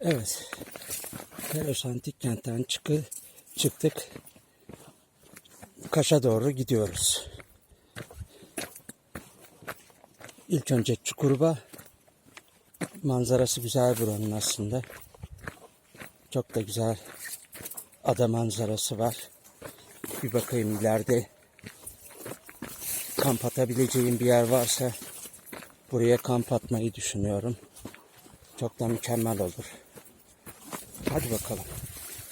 Evet. Teros Antik Kent'ten çıkı, çıktık. Kaş'a doğru gidiyoruz. İlk önce Çukurba. Manzarası güzel buranın aslında. Çok da güzel ada manzarası var. Bir bakayım ileride kamp atabileceğim bir yer varsa buraya kamp atmayı düşünüyorum. Çok da mükemmel olur. Hadi bakalım.